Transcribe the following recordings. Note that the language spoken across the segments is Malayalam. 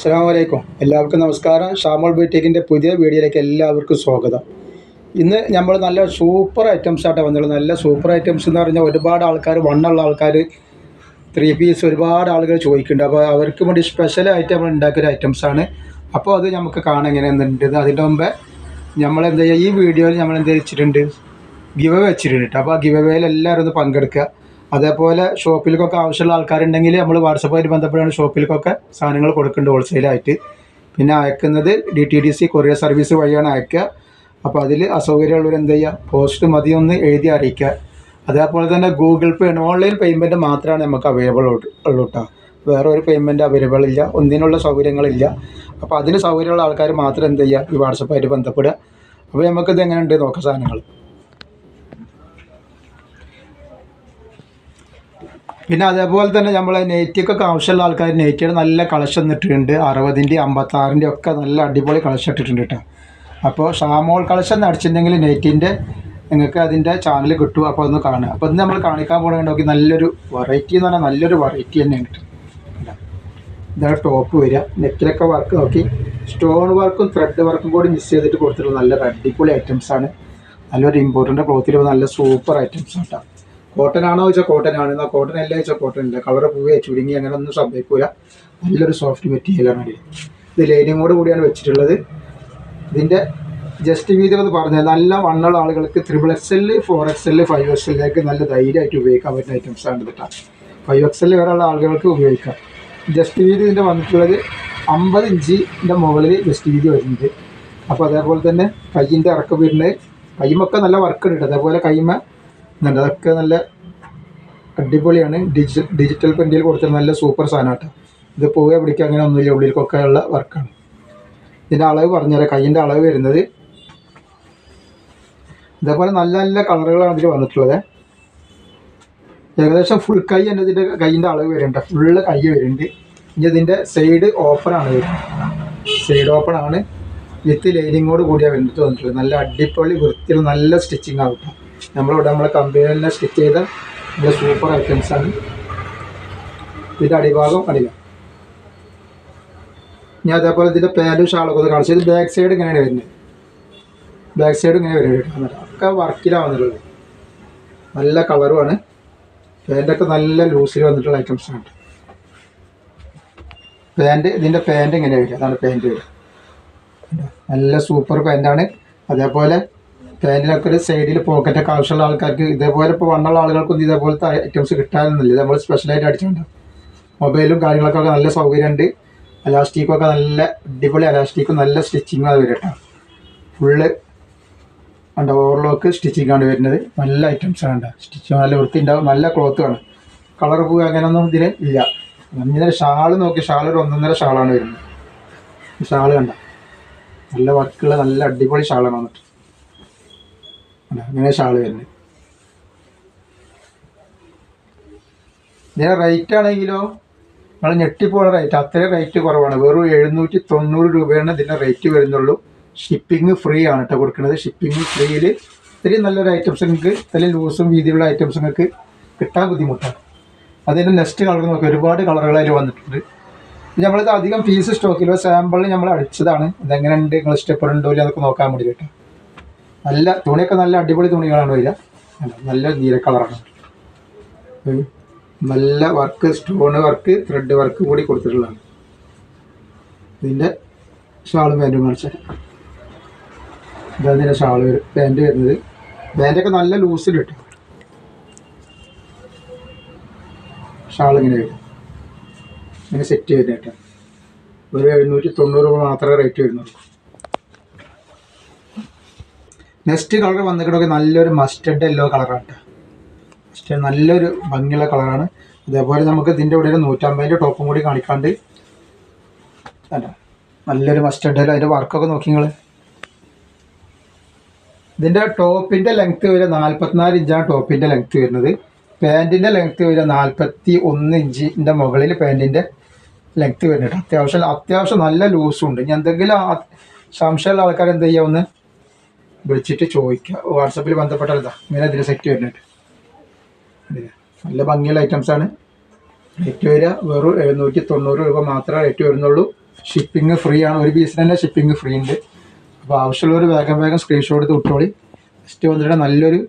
അസ്സാം വലൈക്കും എല്ലാവർക്കും നമസ്കാരം. ഷാമോൾ ബീറ്റേക്കിന്റെ പുതിയ വീഡിയോയിലേക്ക് എല്ലാവർക്കും സ്വാഗതം. ഇന്ന് നമ്മൾ നല്ല സൂപ്പർ ഐറ്റംസ് ആയിട്ട് വന്നുള്ളത് നല്ല സൂപ്പർ ഐറ്റംസ് എന്ന് പറഞ്ഞാൽ ഒരുപാട് ആൾക്കാർ വണ്ണുള്ള ആൾക്കാർ ത്രീ പീസ് ഒരുപാട് ആളുകൾ ചോദിക്കുന്നുണ്ട്. അപ്പോൾ അവർക്ക് വേണ്ടി സ്പെഷ്യലായിട്ട് നമ്മൾ ഉണ്ടാക്കിയ ഐറ്റംസ് ഐറ്റംസാണ് അപ്പോൾ അത് നമുക്ക് കാണാൻ എങ്ങനെയുണ്ട് അതിന്റെ മുമ്പേ നമ്മൾ എന്താ ചെയ്യുക? ഈ വീഡിയോയിൽ നമ്മൾ എന്താ വെച്ചിട്ടുണ്ട്? ഗിവ് വെച്ചിട്ടുണ്ട് അപ്പോൾ ആ ഗിവ് എല്ലാവരും ഒന്ന് പങ്കെടുക്കുക. അതേപോലെ ഷോപ്പിലേക്കൊക്കെ ആവശ്യമുള്ള ആൾക്കാരുണ്ടെങ്കിൽ നമ്മൾ വാട്സപ്പായിട്ട് ബന്ധപ്പെട്ടാണ് ഷോപ്പിലേക്കൊക്കെ സാധനങ്ങൾ കൊടുക്കുന്നുണ്ട് ഹോൾസെയിലായിട്ട് പിന്നെ അയക്കുന്നത് D T D C courier service വഴിയാണ് അയക്കുക. അപ്പോൾ അതിൽ അസൗകര്യമുള്ളവർ എന്ത് ചെയ്യുക? പോസ്റ്റ് മതി ഒന്ന് എഴുതി അറിയിക്കുക. അതേപോലെ തന്നെ ഗൂഗിൾ പേ ഓൺലൈൻ പേയ്മെന്റ് മാത്രമാണ് നമുക്ക് അവൈലബിൾ ഉള്ളൂ കേട്ടോ വേറെ ഒരു പേയ്മെന്റ് അവൈലബിൾ ഇല്ല. ഒന്നിനുള്ള സൗകര്യങ്ങളില്ല. അപ്പോൾ അതിന് സൗകര്യമുള്ള ആൾക്കാർ മാത്രം എന്ത് ചെയ്യുക? ഈ വാട്സപ്പായിട്ട് ബന്ധപ്പെടുക. അപ്പോൾ നമുക്കിത് എങ്ങനെയുണ്ട് നോക്കാം സാധനങ്ങൾ. പിന്നെ അതേപോലെ തന്നെ നമ്മൾ നെയ്റ്റിക്കൊക്കെ ആവശ്യമുള്ള ആൾക്കാർ നെയ്റ്റിയുടെ നല്ല കളക്ഷൻ ഇട്ടിട്ടുണ്ട്. അറുപതിന്റെ അമ്പത്താറിന്റെ ഒക്കെ നല്ല അടിപൊളി കളക്ഷൻ ഇട്ടിട്ടുണ്ട് കേട്ടോ അപ്പോൾ ഷാമോൾ കളക്ഷൻ അടിച്ചിട്ടുണ്ടെങ്കിൽ നെയ്റ്റിന്റെ നിങ്ങൾക്ക് അതിന്റെ ചാനൽ കിട്ടും. അപ്പോൾ ഒന്ന് കാണുക. അപ്പോൾ ഇന്ന് നമ്മൾ കാണിക്കാൻ പോകണമെങ്കിൽ നല്ലൊരു വെറൈറ്റി എന്ന് പറഞ്ഞാൽ നല്ലൊരു വെറൈറ്റി തന്നെയാണ് കിട്ടും? ഇതാണ് ടോപ്പ് വരിക. നെക്കിലൊക്കെ വർക്ക് നോക്കി. സ്റ്റോൺ വർക്കും ത്രെഡ് വർക്കും കൂടി മിസ് ചെയ്തിട്ട് കൊടുത്തിട്ടുള്ള നല്ല അടിപൊളി ഐറ്റംസ് ആണ്. നല്ലൊരു ഇമ്പോർട്ടന്റ് ക്ലോത്തിൽ നല്ല സൂപ്പർ ഐറ്റംസ് കേട്ടോ കോട്ടൺ ആണോ ചോദിച്ചാൽ കോട്ടൺ ആണ് എന്നാൽ കോട്ടൺ അല്ലേ ചോദിച്ചാൽ കോട്ടൺ ഇല്ല കളർ പോവുക ചുരുങ്ങി അങ്ങനെ ഒന്നും സംഭവിക്കില്ല നല്ലൊരു സോഫ്റ്റ് മെറ്റീരിയലാണ് ഇത്. ഇത് ലൈനിങ്ങോട് കൂടിയാണ് വെച്ചിട്ടുള്ളത്. ഇതിന്റെ ജസ്റ്റ് വീതി എന്ന് പറഞ്ഞാൽ നല്ല വണ്ണുള്ള ആളുകൾക്ക് triple X L four X L five X എല്ലിലേക്ക് നല്ല ധൈര്യമായിട്ട് ഉപയോഗിക്കാൻ പറ്റുന്ന ഐറ്റംസ് ആണ് കേട്ടോ ഫൈവ് എക്സ് എൽ വരെയുള്ള ആളുകൾക്ക് ഉപയോഗിക്കാം. ജസ്റ്റ് വീതി ഇതിന്റെ വന്നിട്ടുള്ളത് അമ്പത് ഇഞ്ചിന്റെ മുകളിൽ ജസ്റ്റ് വീതി വരുന്നുണ്ട്. അപ്പോൾ അതേപോലെ തന്നെ കയ്യിന്റെ ഇറക്കം വരുന്നത്. കയ്യുമൊക്കെ നല്ല വർക്ക് ഉണ്ട് അതേപോലെ കയ്യുമ്മ ഇതുണ്ട് അതൊക്കെ നല്ല അടിപൊളിയാണ്. ഡിജി ഡിജിറ്റൽ പ്രിന്റിൽ കൊടുത്തിട്ട് നല്ല സൂപ്പർ സാധനം കേട്ടോ ഇത് പോവുക പിടിക്കുക അങ്ങനെ ഒന്നുമില്ല. ഉള്ളിലേക്കൊക്കെ ഉള്ള വർക്കാണ്. ഇതിന്റെ അളവ് പറഞ്ഞുതരാം. കയ്യിന്റെ അളവ് വരുന്നത് ഇതേപോലെ നല്ല നല്ല കളറുകളാണ് ഇതിൽ വന്നിട്ടുള്ളത്. ഏകദേശം ഫുൾ കൈ തന്നെ ഇതിന്റെ കൈയിന്റെ അളവ് വരുന്നുണ്ട്. ഫുള്ള് കൈ വരുന്നുണ്ട്. ഇനി ഇതിന്റെ സൈഡ് ഓപ്പണാണ് വരുന്നത്. സൈഡ് ഓപ്പൺ ആണ്. വിത്ത് ലൈനിങ്ങോട് കൂടിയാണ് വരുന്നത് വന്നിട്ടുള്ളത്. നല്ല അടിപൊളി വൃത്തിയിൽ നല്ല സ്റ്റിച്ചിങ് കേട്ടോ നമ്മളിവിടെ നമ്മളെ കമ്പനിയിൽ തന്നെ സ്റ്റിച്ച് ചെയ്ത നമ്മുടെ സൂപ്പർ ഐറ്റംസ് ആണ്. ഇതിന്റെ അടിഭാഗം അടിയ ഇനി അതേപോലെ ഇതിന്റെ പേലും ഷാളൊക്കെ കാണിച്ചു ഇത് ബാക്ക് സൈഡ് ഇങ്ങനെയാണ് വരുന്നത്. ബാക്ക് സൈഡ് ഇങ്ങനെ വരുന്നത് ഒക്കെ വർക്കിലാണ് നല്ല കളറുമാണ് പാന്റൊക്കെ നല്ല ലൂസിൽ വന്നിട്ടുള്ള ഐറ്റംസ് ആണ് പാന്റ് ഇതിന്റെ പാന്റ് ഇങ്ങനെ വരിക. അതാണ് പാന്റ് വരിക. നല്ല സൂപ്പർ പാന്റാണ് അതേപോലെ പാന്റിലൊക്കെ ഒരു സൈഡിൽ പോക്കറ്റൊക്കെ ആവശ്യമുള്ള ആൾക്കാർക്ക് ഇതേപോലെ ഇപ്പോൾ വണ്ണുള്ള ആളുകൾക്കൊന്നും ഇതേപോലത്തെ ഐറ്റംസ് കിട്ടാനൊന്നുമില്ല. നമ്മൾ സ്പെഷ്യലായിട്ട് അടിച്ചിട്ടുണ്ട് മൊബൈലും കാര്യങ്ങളൊക്കെ നല്ല സൗകര്യമുണ്ട്. അലാസ്റ്റിക്കൊക്കെ നല്ല അടിപൊളി അലാസ്റ്റിക്കും നല്ല സ്റ്റിച്ചിങ്ങും അത് വരും ഫുള്ള് ഉണ്ട് ഓവർലോക്ക് സ്റ്റിച്ചിങ് ആണ് വരുന്നത്. നല്ല ഐറ്റംസ് ആണ് സ്റ്റിച്ച് നല്ല വൃത്തി ഉണ്ടാവും നല്ല ക്ലോത്ത് ആണ്. കളർ പോവുക അങ്ങനെയൊന്നും ഇതിന് ഇല്ല. ഇതിന്റെ ഷാൾ നോക്കി. ഷാൾ ഒരു ഒന്നൊന്നര ഷാളാണ് വരുന്നത്. ഷാൾ കണ്ട? നല്ല വർക്കുള്ള നല്ല അടിപൊളി ഷാളാണ് വന്നിട്ട്? അങ്ങനെ ഷാൾ വരുന്നത്. ഇതിന്റെ റേറ്റ് ആണെങ്കിലോ? നമ്മൾ ഞെട്ടിപ്പോണ റേറ്റ് അത്രയും റേറ്റ് കുറവാണ്. വെറും എഴുന്നൂറ്റി തൊണ്ണൂറ് രൂപയാണ് ഇതിന്റെ റേറ്റ് വരുന്നുള്ളൂ. ഷിപ്പിംഗ് ഫ്രീ ആണ് കേട്ടോ കൊടുക്കുന്നത്. ഷിപ്പിംഗ് ഫ്രീയിൽ ഇത്രയും നല്ലൊരു ഐറ്റംസ് നിങ്ങൾക്ക് ഇത്രയും ലൂസും വീതിയുള്ള ഐറ്റംസ് നിങ്ങൾക്ക് കിട്ടാൻ ബുദ്ധിമുട്ടാണ്. അതിന്റെ നെക്സ്റ്റ് കളർ നോക്കി ഒരുപാട് കളറുകൾ അതിൽ വന്നിട്ടുണ്ട്. നമ്മളിത് അധികം പീസ് സ്റ്റോക്കിലോ സാമ്പിളിൽ നമ്മൾ അടിച്ചതാണ്. ഇതെങ്ങനെയുണ്ട്? നിങ്ങൾ ഇഷ്ടപ്പെടുന്നുണ്ടോ എന്നൊക്കെ നോക്കാൻ വേണ്ടി കേട്ടോ നല്ല തുണിയൊക്കെ നല്ല അടിപൊളി തുണികളാണ് വരിക. നല്ല നീല കളറാണ്. നല്ല work stone work thread work കൂടി കൊടുത്തിട്ടുള്ളതാണ്. ഇതിന്റെ ഷാളും പാന്റും കാണിച്ചാൽ ഇതതിന്റെ ഷാൾ പാന്റ് വരുന്നത്. പാന്റൊക്കെ നല്ല ലൂസിൽ കിട്ടും. ഷാൾ ഇങ്ങനെ വരും. ഇങ്ങനെ സെറ്റ് ചെയ്ത് കേട്ടോ ഒരു എഴുന്നൂറ്റി തൊണ്ണൂറ് രൂപ മാത്രമേ റേറ്റ് വരുന്നുള്ളൂ. നെക്സ്റ്റ് കളർ വന്നിട്ടൊക്കെ നല്ലൊരു മസ്റ്റഡ് യെല്ലോ കളറാണ് കേട്ടോ നല്ലൊരു ഭംഗിയുള്ള കളറാണ് അതേപോലെ നമുക്ക് ഇതിന്റെ ഇവിടെ ഒരു നൂറ്റമ്പതിന്റെ ടോപ്പും കൂടി കാണിക്കാണ്ട്. നല്ലൊരു മസ്റ്റഡ് അതിന്റെ വർക്കൊക്കെ നോക്കി നിങ്ങൾ ഇതിന്റെ ടോപ്പിന്റെ ലെങ്ത്ത് വരെ നാൽപ്പത്തിനാല് ഇഞ്ചാണ് ടോപ്പിന്റെ ലെങ്ത്ത് വരുന്നത്. പാന്റിന്റെ ലെങ്ത്ത് വരെ നാൽപ്പത്തി ഒന്ന് ഇഞ്ചിന്റെ മുകളിൽ പാന്റിന്റെ ലെങ്ത്ത് വരുന്നുണ്ട്. അത്യാവശ്യം അത്യാവശ്യം നല്ല ലൂസും ഉണ്ട്. ഇനി എന്തെങ്കിലും സംശയമുള്ള ആൾക്കാർ എന്ത് ചെയ്യുക വിളിച്ചിട്ട് ചോദിക്കുക വാട്സപ്പിൽ ബന്ധപ്പെട്ടാൽ ഇങ്ങനെ ഇതിൽ സെറ്റ് വരുന്നുണ്ട്. നല്ല ഭംഗിയുള്ള ഐറ്റംസ് ആണ്. റേറ്റ് വരിക. വെറും എഴുന്നൂറ്റി തൊണ്ണൂറ് രൂപ മാത്രമേ റേറ്റ് വരുന്നുള്ളൂ. ഷിപ്പിംഗ് ഫ്രീ ആണ്. ഒരു പീസിന് തന്നെ ഷിപ്പിംഗ് ഫ്രീ ഉണ്ട്. അപ്പോൾ ആവശ്യമുള്ളവർ വേഗം വേഗം സ്ക്രീൻഷോട്ട് എടുത്ത് വിട്ടോളി. നെക്സ്റ്റ് വന്നിട്ട് നല്ലൊരു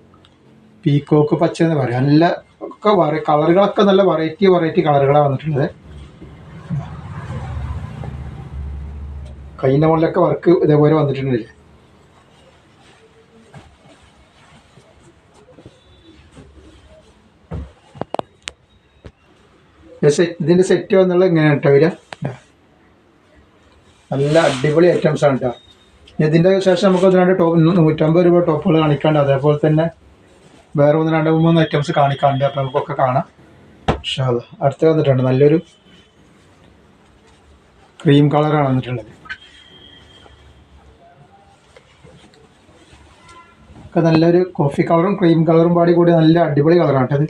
പീക്കോക്ക് പച്ച എന്ന് പറയാം. നല്ല ഒക്കെ വറ കളറുകളൊക്കെ നല്ല വെറൈറ്റി വെറൈറ്റി കളറുകളാണ് വന്നിട്ടുള്ളത്. കൈന്റെ മുകളിലൊക്കെ വർക്ക് ഇതേപോലെ വന്നിട്ടുണ്ടല്ലേ? ഇതിന്റെ സെറ്റ് വന്നുള്ള ഇങ്ങനെയാണ് കേട്ടോ വരിക. നല്ല അടിപൊളി ഐറ്റംസ് ആണ് കേട്ടോ ഇതിന്റെ ശേഷം നമുക്ക് ഒന്ന് രണ്ട് ടോപ്പ് നൂറ്റമ്പത് രൂപ ടോപ്പുകൾ കാണിക്കാണ്ട് അതേപോലെ തന്നെ വേറെ ഒന്ന് രണ്ട് മൂന്ന് ഐറ്റംസ് കാണിക്കാണ്ട് അപ്പോൾ നമുക്കൊക്കെ കാണാം. പക്ഷേ അത് അടുത്ത് വന്നിട്ടുണ്ട് നല്ലൊരു ക്രീം കളറാണ് വന്നിട്ടുള്ളത്. ഒക്കെ നല്ലൊരു കോഫി കളറും ക്രീം കളറും പാടി കൂടി നല്ല അടിപൊളി കളറാണ് കേട്ടത്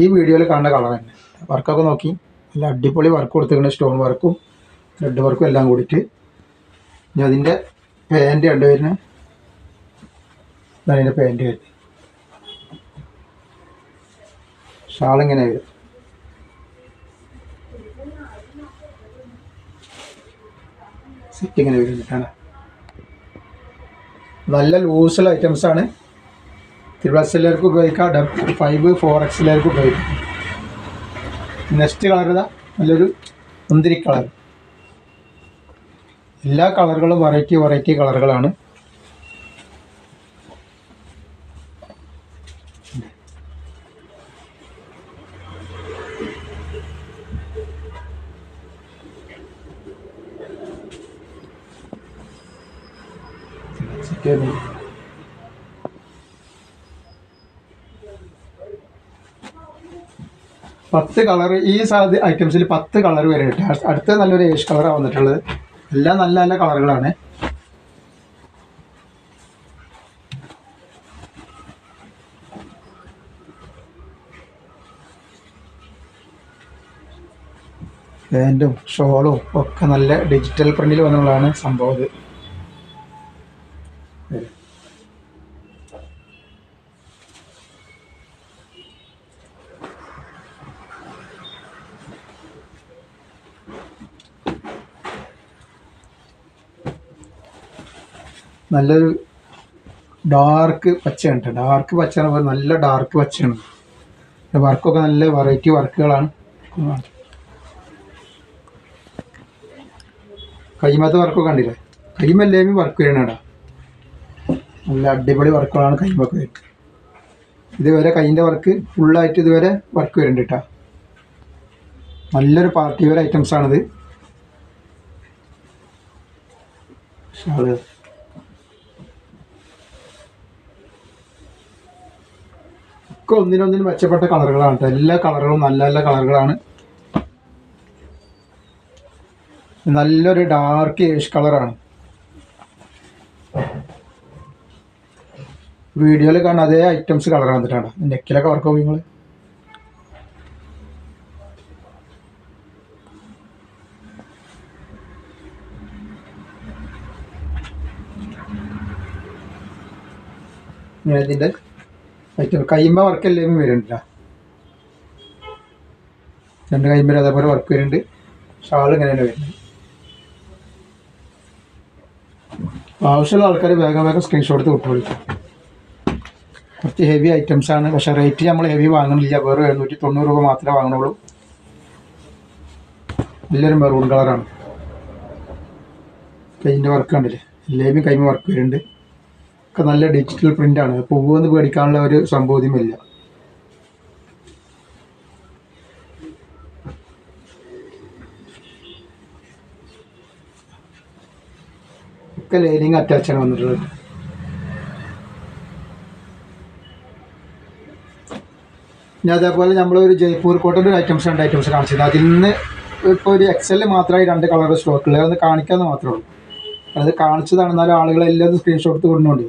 ഈ വീഡിയോയിൽ കാണുന്ന കളർ തന്നെ. വർക്കൊക്കെ നോക്കി. നല്ല അടിപൊളി വർക്ക് കൊടുത്തിരിക്കുന്ന സ്റ്റോൺ വർക്കും റെഡ് വർക്കും എല്ലാം കൂടിയിട്ട്. ഇനി അതിന്റെ പാന്റ് കണ്ടു വരുന്നത് ഇതാണ് അതിന്റെ പാന്റ് വരുന്നത് ഷാളിങ്ങനെ വരും. സെറ്റിങ്ങനെ വരുന്നിട്ടാണ് നല്ല ലൂസുള്ള ഐറ്റംസ് ആണ് ത്രിപ്ലസിലേക്ക് ഉപയോഗിക്കാം. ഡബ് ഫൈവ് ഫോർ എക്സിലേക്ക് ഉപയോഗിക്കാം. നെക്സ്റ്റ് കളർ ഇതാ. നല്ലൊരു മുന്തിരി കളർ എല്ലാ കളറുകളും വെറൈറ്റി വെറൈറ്റി കളറുകളാണ് പത്ത് കളർ ഈ സാധ ഐറ്റംസിൽ പത്ത് കളർ വരെ കിട്ടും അടുത്ത- നല്ലൊരു ഏഷ് കളറാണ് വന്നിട്ടുള്ളത്. എല്ലാം നല്ല നല്ല കളറുകളാണ് പാന്റും ഷോളും ഒക്കെ നല്ല ഡിജിറ്റൽ പ്രിന്റിൽ വന്നുള്ളതാണ് സംഭവം നല്ലൊരു ഡാർക്ക് പച്ചയാണ് കേട്ടോ ഡാർക്ക് പച്ച എന്ന് പറയുന്നത് നല്ല ഡാർക്ക് പച്ചയാണ്. വർക്കൊക്കെ നല്ല വെറൈറ്റി വർക്കുകളാണ് കൈമത്തെ വർക്കൊക്കെ കണ്ടില്ലേ? കൈമല്ലേ വർക്ക് ചെയ്യണേടാ നല്ല അടിപൊളി വർക്കുകളാണ് കൈമൊക്കെ. വരുന്നത് ഇതുവരെ കൈന്റെ വർക്ക് ഫുള്ളായിട്ട് ഇതുവരെ വർക്ക് വരുന്നുണ്ട് കേട്ടോ. നല്ലൊരു പാർട്ടി വെയർ ഐറ്റംസ് ആണിത്. ഒക്കെ ഒന്നിനൊന്നിന് മെച്ചപ്പെട്ട കളറുകളാണ് എല്ലാ കളറുകളും നല്ല നല്ല കളറുകളാണ്. നല്ലൊരു ഡാർക്ക് ഏഷ് കളറാണ്. വീഡിയോയിൽ കാണുന്ന അതേ ഐറ്റംസ് കളർ വന്നിട്ടാണ്. നെക്കിലൊക്കെ വർക്ക് നോക്കി നിങ്ങൾ ഇതിന്റെ ഐറ്റം കൈമ വർക്ക് എല്ലാം വരുന്നുണ്ട് രണ്ട് കയ്യുമ്പോൾ അതേപോലെ വർക്ക് വരുന്നുണ്ട്. ഷാൾ ഇങ്ങനെയാണ് വരുന്നത്. ആവശ്യമുള്ള ആൾക്കാർ വേഗം വേഗം സ്ക്രീൻഷോട്ട് വിട്ടോളി. കുറച്ച് ഹെവി ഐറ്റംസ് ആണ്. പക്ഷേ റേറ്റ് നമ്മൾ ഹെവി വാങ്ങുന്നില്ല. വെറും എഴുന്നൂറ്റി തൊണ്ണൂറ് രൂപ മാത്രമേ വാങ്ങണുള്ളൂ എല്ലാവരും മെറൂൺ കളറാണ് കൈന്റെ വർക്ക് കണ്ടില്ലേ? എല്ലാവരും കൈമ വർക്ക് വരുന്നുണ്ട്. ഒക്കെ നല്ല ഡിജിറ്റൽ പ്രിന്റാണ് പൂവെന്ന് പേടിക്കാനുള്ള ഒരു സംഭവമില്ല ഒക്കെ ലൈനിങ് അറ്റാച്ചാണ് വന്നിട്ടുള്ളത്. ഇനി അതേപോലെ നമ്മളൊരു ജയ്പൂർ കോട്ടന്റെ ഒരു ഐറ്റംസ് രണ്ട് ഐറ്റംസ് കാണിച്ചത് അതിൽ നിന്ന് ഇപ്പോൾ ഒരു എക്സലിൽ മാത്രമായി രണ്ട് കളർ സ്റ്റോക്കുള്ളത് അത് കാണിക്കാമെന്ന് മാത്രമേ ഉള്ളൂ. അത് കാണിച്ചതാണ് എന്നാലും ആളുകളെല്ലാം സ്ക്രീൻഷോട്ട് കൊടുക്കുന്നുണ്ട്.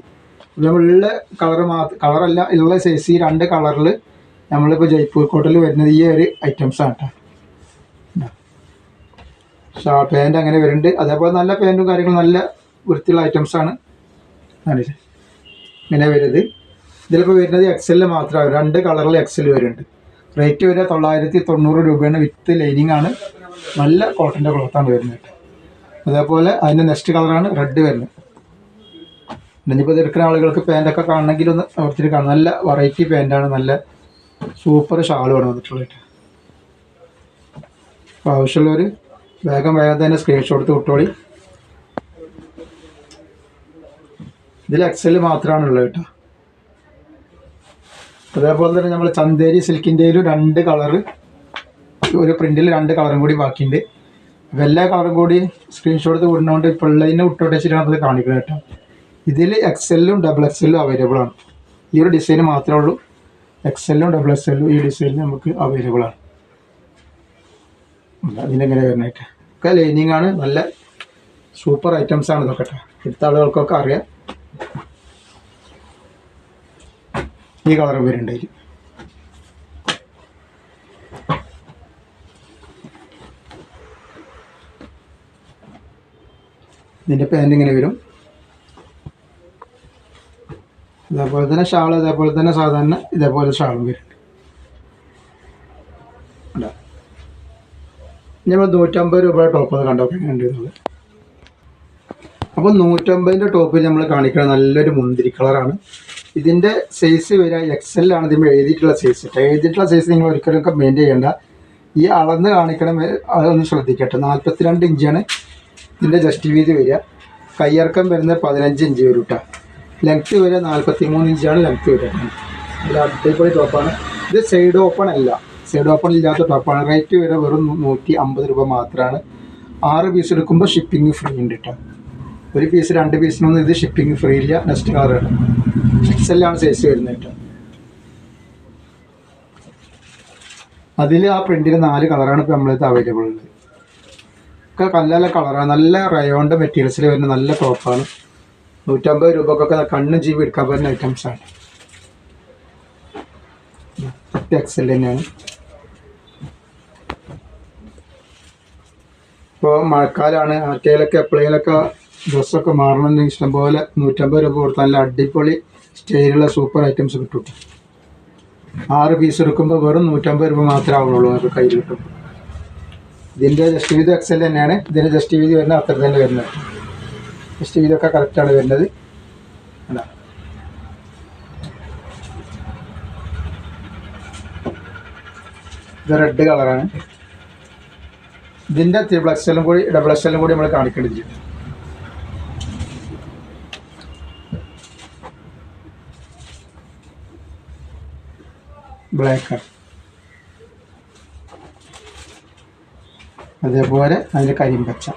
നമ്മളുള്ള കളർ മാത്രം കളറല്ല ഉള്ള സൈസ് ഈ രണ്ട് കളറിൽ നമ്മളിപ്പോൾ ജയ്പൂർ കോട്ടയിൽ വരുന്നത് ഈ ഒരു ഐറ്റംസ് ആണ് കേട്ടോ ഷാ പാന്റ് അങ്ങനെ വരുന്നുണ്ട്. അതേപോലെ നല്ല പാന്റും കാര്യങ്ങളും നല്ല വൃത്തിയുള്ള ഐറ്റംസ് ആണ്? ഇങ്ങനെ വരുന്നത്. ഇതിലിപ്പോൾ വരുന്നത് എക്സലിൽ മാത്രമാണ്. രണ്ട് കളറിൽ എക്സൽ വരുന്നുണ്ട്. റേറ്റ് വരെ തൊള്ളായിരത്തി തൊണ്ണൂറ് രൂപയാണ്. വിത്ത് ലൈനിങ് ആണ്. നല്ല കോട്ടന്റെ ക്ലോത്താണ് വരുന്നത് അതേപോലെ അതിന്റെ നെക്സ്റ്റ് കളറാണ് റെഡ് വരുന്നത്. ഇനിയിപ്പോൾ തിരക്കുന്ന ആളുകൾക്ക് പാന്റൊക്കെ കാണണമെങ്കിൽ ഒന്ന് ഓർത്തിട്ട് കാണാം നല്ല വെറൈറ്റി പാന്റാണ് നല്ല സൂപ്പർ ഷാളുമാണ് വന്നിട്ടുള്ളത് അപ്പോൾ ആവശ്യമുള്ളവർ വേഗം വേഗം തന്നെ സ്ക്രീൻഷോട്ട് എടുത്ത് ഇതിൽ എക്സൽ മാത്രമാണ് ഉള്ളത് കേട്ടോ. അതേപോലെ തന്നെ നമ്മൾ ചന്തേരി സിൽക്കിന്റെയിലും രണ്ട് കളറ് ഒരു പ്രിന്റിൽ രണ്ട് കളറും കൂടി ബാക്കിയുണ്ട്. അപ്പോൾ എല്ലാ കളറും കൂടി സ്ക്രീൻഷോട്ട് വിടുന്നതുകൊണ്ട് ഇപ്പോൾ ഉള്ളതിനെ വിട്ടോട്ട് വെച്ചിട്ടാണ് അത് കാണിക്കുന്നത് കേട്ടോ. ഇതിൽ എക്സെല്ലും ഡബിൾ എക്സെല്ലും അവൈലബിൾ ആണ്. ഈ ഒരു ഡിസൈൻ മാത്രമേ ഉള്ളൂ. എക്സെല്ലും ഡബിൾ എക്സെല്ലും ഈ ഡിസൈനിൽ നമുക്ക് അവൈലബിൾ ആണ്. അതിനെങ്ങനെ വരണേക്കെ ഒക്കെ ലൈനിങ് ആണ്. നല്ല സൂപ്പർ ഐറ്റംസ് ആണ് ഇതൊക്കെ എടുത്ത ആളുകൾക്കൊക്കെ അറിയാം. ഈ കളർ വരുന്നുണ്ട് അതിൽ ഇതിന്റെ പാന്റ് ഇങ്ങനെ വരും? ഇതേപോലെ തന്നെ ഷാൾ ഇതേപോലെ തന്നെ സാധാരണ ഇതേപോലെ ഷാളും വരുന്നുണ്ട് നമ്മൾ നൂറ്റമ്പത് രൂപയുടെ ടോപ്പ് ഒന്ന് കണ്ടോ? കണ്ടിരുന്നത് അപ്പോൾ നൂറ്റമ്പതിന്റെ ടോപ്പിൽ നമ്മൾ കാണിക്കുന്നത് നല്ലൊരു മുന്തിരി കളറാണ് ഇതിന്റെ സൈസ് വരിക എക്സൽ ആണ്. ഇതിൽ എഴുതിയിട്ടുള്ള സൈസ് എഴുതിയിട്ടുള്ള സൈസ് നിങ്ങൾ ഒരിക്കലും ഒക്കെ മെയിന്റെയിൻ ചെയ്യേണ്ട. ഈ അളന്ന് കാണിക്കണം അതൊന്ന് ശ്രദ്ധിക്കട്ടെ. നാൽപ്പത്തിരണ്ട് ഇഞ്ചാണ് ഇതിന്റെ ജസ്റ്റ് വീതി വരിക. കയ്യിറക്കം വരുന്നത് പതിനഞ്ച് ഇഞ്ച് വരും കേട്ടോ ലെങ്ത്ത് വരെ നാൽപ്പത്തി മൂന്ന് ഇഞ്ചാണ് ലെങ്ത്ത് വരുന്നത് നല്ല അടിപൊളി ടോപ്പാണ് ഇത് സൈഡ് ഓപ്പൺ അല്ല. സൈഡ് ഓപ്പൺ ഇല്ലാത്ത ടോപ്പാണ് റേറ്റ് വരെ വെറും നൂറ്റി അമ്പത് രൂപ മാത്രമാണ് ആറ് പീസ് എടുക്കുമ്പോൾ ഷിപ്പിംഗ് ഫ്രീ ഉണ്ട് കേട്ടോ ഒരു പീസ് രണ്ട് പീസിനൊന്നും ഇത് ഷിപ്പിംഗ് ഫ്രീ ഇല്ല. നെക്സ്റ്റ് കളറാണ് എക്സെല്ലാണ് സൈസ് വരുന്നത് കേട്ടോ അതിൽ ആ പ്രിന്റിന് നാല് കളറാണ് ഇപ്പോൾ നമ്മളിത് അവൈലബിൾ ഉള്ളത്. ഒക്കെ നല്ല നല്ല കളറാണ് നല്ല റയോണിന്റെ മെറ്റീരിയൽസിൽ വരുന്ന നല്ല ടോപ്പാണ് നൂറ്റമ്പത് രൂപക്കൊക്കെ കണ്ണും ജീവി എടുക്കാൻ പറ്റുന്ന ഐറ്റംസ് ആണ്. എക്സൽ തന്നെയാണ്. ഇപ്പോൾ മഴക്കാലമാണ് ആർക്കെങ്കിലൊക്കെ എപ്പോഴെങ്കിലൊക്കെ ഡ്രസ്സൊക്കെ മാറണമെന്ന് ഇഷ്ടംപോലെ നൂറ്റമ്പത് രൂപ കൊടുത്താൽ നല്ല അടിപൊളി സ്റ്റൈലുള്ള സൂപ്പർ ഐറ്റംസ് കിട്ടും ആറ് പീസ് എടുക്കുമ്പോൾ വെറും നൂറ്റമ്പത് രൂപ മാത്രമേ ആവുള്ളൂ നമുക്ക് കയ്യിൽ കിട്ടും. ഇതിന്റെ ജസ്റ്റ് വീതി എക്സൽ തന്നെയാണ്. ഇതിന്റെ ജസ്റ്റ് വീതി വരുന്നത് അത്ര തന്നെ വരുന്നത്. ജസ്റ്റ് ചെയ്തൊക്കെ കറക്റ്റാണ് വരുന്നത്. ഇത് റെഡ് കളറാണ് ഇതിന്റെ ത്രിബിൾ എക്സലും കൂടി ഡബിൾ എക്സലും കൂടി നമ്മൾ കാണിക്കേണ്ടത് ബ്ലാക്ക് അതേപോലെ അതിന്റെ കരിമ്പച്ച.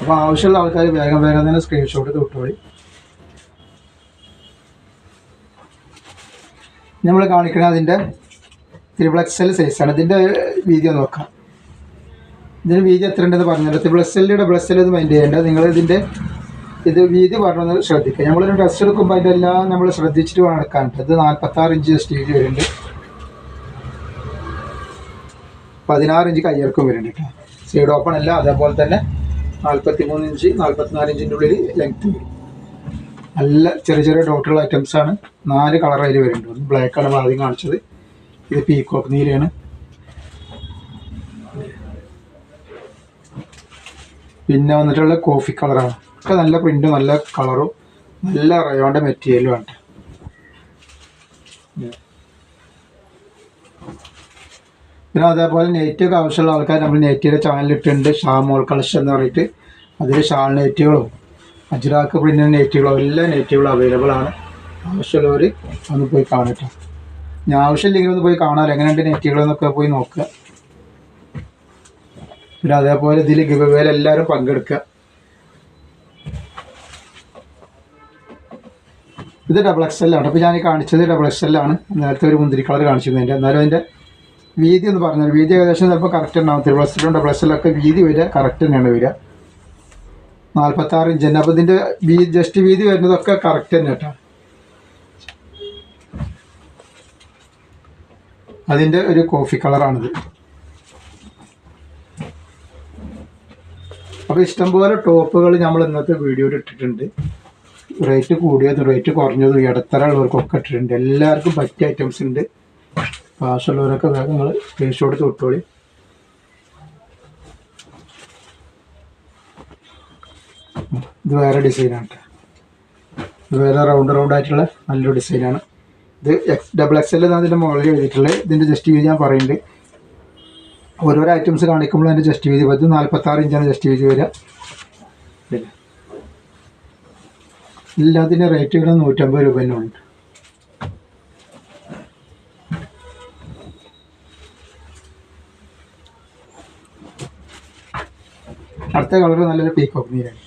അപ്പോൾ ആവശ്യമുള്ള ആൾക്കാർ വേഗം വേഗം തന്നെ സ്ക്രീൻഷോട്ട് തൊട്ടുപോയി നമ്മൾ കാണിക്കുന്നത് അതിന്റെ ത്രിബിൾ എക്സൽ സൈസാണ് ഇതിന്റെ വീതി നോക്കാം. ഇതിന് വീതി എത്ര ഉണ്ടെന്ന് പറഞ്ഞല്ലോ ത്രിബിൾ എക്സലിന്റെ ഡബിൾ എക്സൽ ഒന്ന് മൈൻഡ് ചെയ്യേണ്ട? നിങ്ങൾ ഇതിന്റെ ഇത് വീതി പറഞ്ഞൊന്ന് ശ്രദ്ധിക്കുക നമ്മളൊരു ഡ്രസ്സ് എടുക്കുമ്പോൾ അതിന്റെ എല്ലാം നമ്മൾ ശ്രദ്ധിച്ചിട്ട് വേണം എടുക്കാനുണ്ട് ഇത് നാൽപ്പത്താറ് ഇഞ്ച് സ്റ്റീൽ വരുന്നുണ്ട്. പതിനാറ് ഇഞ്ച് കയ്യേർക്കും വരുന്നുണ്ട് കേട്ടോ സൈഡ് ഓപ്പൺ അല്ല അതേപോലെ തന്നെ നാൽപ്പത്തി മൂന്ന് ഇഞ്ച് നാൽപ്പത്തിനാല് ഇഞ്ചിന്റെ ഉള്ളിൽ ലെങ്ത് വരും നല്ല ചെറിയ ചെറിയ ഡോട്ടുള്ള ഐറ്റംസ് ആണ്. നാല് കളർ അതിൽ വരുന്നുണ്ട്. ബ്ലാക്ക് ആണ് ആദ്യം കാണിച്ചത്. ഇത് പീക്കോക്ക് നീലയാണ്. പിന്നെ വന്നിട്ടുള്ള കോഫി കളറാണ് ഒക്കെ നല്ല പ്രിന്റും നല്ല കളറും നല്ല റയോണ്ട മെറ്റീരിയലും ആണ്. പിന്നെ അതേപോലെ നെയ്റ്റീവ് ആവശ്യമുള്ള ആൾക്കാർ നമ്മൾ നെയ്റ്റീവിന്റെ ചാനൽ ഇട്ടിട്ടുണ്ട്. ഷാമോൾ കളക്ഷൻ എന്ന് പറഞ്ഞിട്ട്. അതിൽ ഷാൾ നെയ്റ്റീവുകളും അജ്രാക്ക് പിന്നെ നെയ്റ്റീവുകളും എല്ലാ നെയ്റ്റീവുകളും അവൈലബിൾ ആണ്. ആവശ്യമുള്ളവർ ഒന്ന് പോയി കാണട്ടെ. ഞാൻ ആവശ്യമില്ലെങ്കിൽ ഒന്ന് പോയി കാണാമല്ലോ എങ്ങനെയുണ്ട് നെറ്റുകളെന്നൊക്കെ പോയി നോക്കുക. പിന്നെ അതേപോലെ ഇതിൽ ഗിവേയിൽ എല്ലാവരും പങ്കെടുക്കുക. ഇത് ഡബിൾ എക്സ് എൽ ആണ്. അപ്പോൾ ഞാൻ കാണിച്ചത് ഡബിൾ എക്സ് എൽ ആണ്. നേരത്തെ ഒരു മുന്തിരി കളർ കാണിച്ചിരുന്നതിന്റെ എന്നാലും അതിന്റെ വീതി എന്ന് പറഞ്ഞാൽ വീതി ഏകദേശം ചിലപ്പോൾ കറക്റ്റ് ഉണ്ടാവും. പ്ലസ് ടു ഡബിൾ എക്സിലൊക്കെ വീതി വരിക കറക്റ്റ് തന്നെയാണ് വരിക. നാൽപ്പത്താറ് ഇഞ്ച് തന്നെ. അപ്പോൾ ഇതിന്റെ വീ ജസ്റ്റ് വീതി വരുന്നതൊക്കെ കറക്റ്റ് തന്നെ കേട്ടോ. അതിന്റെ ഒരു കോഫി കളറാണിത് അപ്പോൾ ഇഷ്ടംപോലെ ടോപ്പുകൾ നമ്മൾ ഇന്നത്തെ വീഡിയോയിൽ ഇട്ടിട്ടുണ്ട്. റേറ്റ് കൂടിയതും റേറ്റ് കുറഞ്ഞതും ഇടത്തരം ഉള്ളവർക്കൊക്കെ ഇട്ടിട്ടുണ്ട്. എല്ലാവർക്കും പറ്റിയ ഐറ്റംസ് ഉണ്ട്. അപ്പോൾ വേഗം നിങ്ങൾ സ്ക്രീൻഷോട്ട് എടുത്ത് വിട്ടോളി. ഇത് വേറെ ഡിസൈനാണ് ഇത് വേറെ റൗണ്ട് റൗണ്ട് ആയിട്ടുള്ള നല്ലൊരു ഡിസൈനാണ് ഇത് എക്സ് ഡബിൾ എക്സ് എൽ എന്നാണ് ഇതിന്റെ മുകളിൽ എഴുതിയിട്ടുള്ളത്. ഇതിന്റെ ജസ്റ്റ് വീതി ഞാൻ പറയുന്നത് ഓരോരോ ഐറ്റംസ് കാണിക്കുമ്പോൾ അതിന്റെ ജസ്റ്റ് വീതി പറ്റും. നാൽപ്പത്താറ് ഇഞ്ചാണ് ജസ്റ്റ് വീതി വരിക. എല്ലാത്തിന്റെ റേറ്റ് വരുന്നത് നൂറ്റമ്പത് രൂപ തന്നെ ഉണ്ട് അടുത്ത കളർ നല്ലൊരു പീക്കോക്ക് നീരാണ്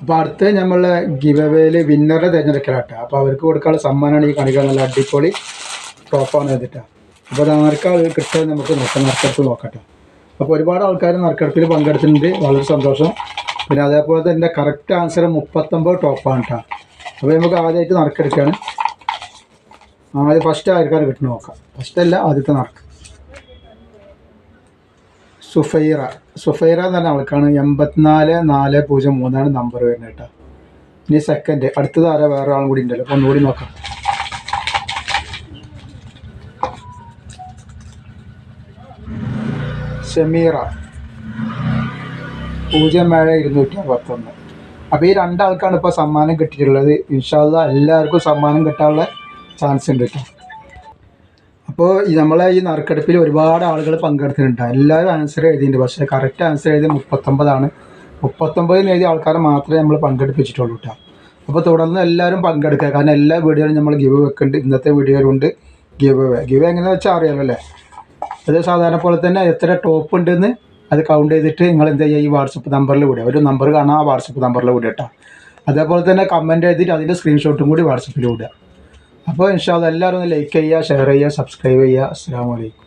അപ്പോൾ അടുത്ത നമ്മളെ ഗിവ് അവേയിൽ വിന്നറെ തിരഞ്ഞെടുക്കലാട്ടോ അപ്പോൾ അവർക്ക് കൊടുക്കാനുള്ള സമ്മാനമാണ് ഈ കാണിക്കാൻ നല്ല അടിപൊളി ടോപ്പാണ് ചെയ്തിട്ടാ അപ്പോൾ അത് ആർക്കാൾ കിട്ടുക നമുക്ക് നോക്കാം. നറുക്കെടുപ്പ് നോക്കട്ടെ അപ്പോൾ ഒരുപാട് ആൾക്കാർ നറുക്കെടുപ്പിൽ പങ്കെടുത്തിട്ടുണ്ട്. വളരെ സന്തോഷം. പിന്നെ അതേപോലെ തന്നെ കറക്റ്റ് ആൻസർ മുപ്പത്തൊമ്പത് ടോപ്പാണ് കേട്ടോ അപ്പോൾ നമുക്ക് ആദ്യമായിട്ട് നറുക്കെടുക്കുകയാണ് ആദ്യം ഫസ്റ്റ് ആർക്കാണ് കിട്ടുന്ന നോക്കാം. ഫസ്റ്റ് അല്ല ആദ്യത്തെ നടക്ക്. സുഫൈറ. സുഫൈറ എന്ന് പറഞ്ഞ ആൾക്കാണ് എൺപത്തിനാല് നാല് പൂജ്യം മൂന്നാണ് നമ്പർ വരുന്നത് കേട്ടോ. ഇനി സെക്കൻഡ് അടുത്തത് ആരാ? വേറെ ആളും കൂടി ഉണ്ടല്ലോ. അപ്പോൾ ഒന്നുകൂടി നോക്കാം. ഷമീറ പൂജ്യം ഏഴ് ഇരുന്നൂറ്റി അറുപത്തൊന്ന്. അപ്പോൾ ഈ രണ്ടാൾക്കാണ് ഇപ്പോൾ സമ്മാനം കിട്ടിയിട്ടുള്ളത്. ഇൻഷാല്ല എല്ലാവർക്കും സമ്മാനം കിട്ടാനുള്ള ചാൻസ് ഉണ്ട് കേട്ടോ അപ്പോൾ നമ്മളെ ഈ നറുക്കെടുപ്പിൽ ഒരുപാട് ആളുകൾ പങ്കെടുത്തിട്ടുണ്ട്. എല്ലാവരും ആൻസർ എഴുതിയിട്ടുണ്ട്. പക്ഷേ കറക്റ്റ് ആൻസർ എഴുതി മുപ്പത്തൊമ്പതാണ്. മുപ്പത്തൊമ്പതിന് എഴുതിയ ആൾക്കാരെ മാത്രമേ നമ്മൾ പങ്കെടുപ്പിച്ചിട്ടുള്ളൂ കേട്ടോ അപ്പോൾ തുടർന്ന് എല്ലാവരും പങ്കെടുക്കുക. കാരണം എല്ലാ വീഡിയോയിലും നമ്മൾ ഗിവ് വെക്കുന്നുണ്ട്. ഇന്നത്തെ വീഡിയോയിലുണ്ട് ഗിവ് ഗിവ് എങ്ങനെയാണെന്ന് വെച്ചാൽ അറിയാമല്ലോ അല്ലേ? അത് സാധാരണ പോലെ തന്നെ എത്ര ടോപ്പ് ഉണ്ടെന്ന് അത് കൗണ്ട് ചെയ്തിട്ട് നിങ്ങൾ എന്ത് ചെയ്യുക? ഈ വാട്സപ്പ് നമ്പറിൽ വിടുക. ഒരു നമ്പർ കാണാം ആ വാട്സപ്പ് നമ്പറിൽ വിടുക കേട്ടോ അതേപോലെ തന്നെ കമന്റ് എഴുതിയിട്ട് അതിന്റെ സ്ക്രീൻഷോട്ടും കൂടി വാട്സപ്പിൽ വിടുക. അപ്പോൾ ഇൻഷാല്ല എല്ലാവരും ഒന്ന് ലൈക്ക് ചെയ്യുക ഷെയർ ചെയ്യുക സബ്സ്ക്രൈബ് ചെയ്യുക. അസ്സാം വലൈക്കും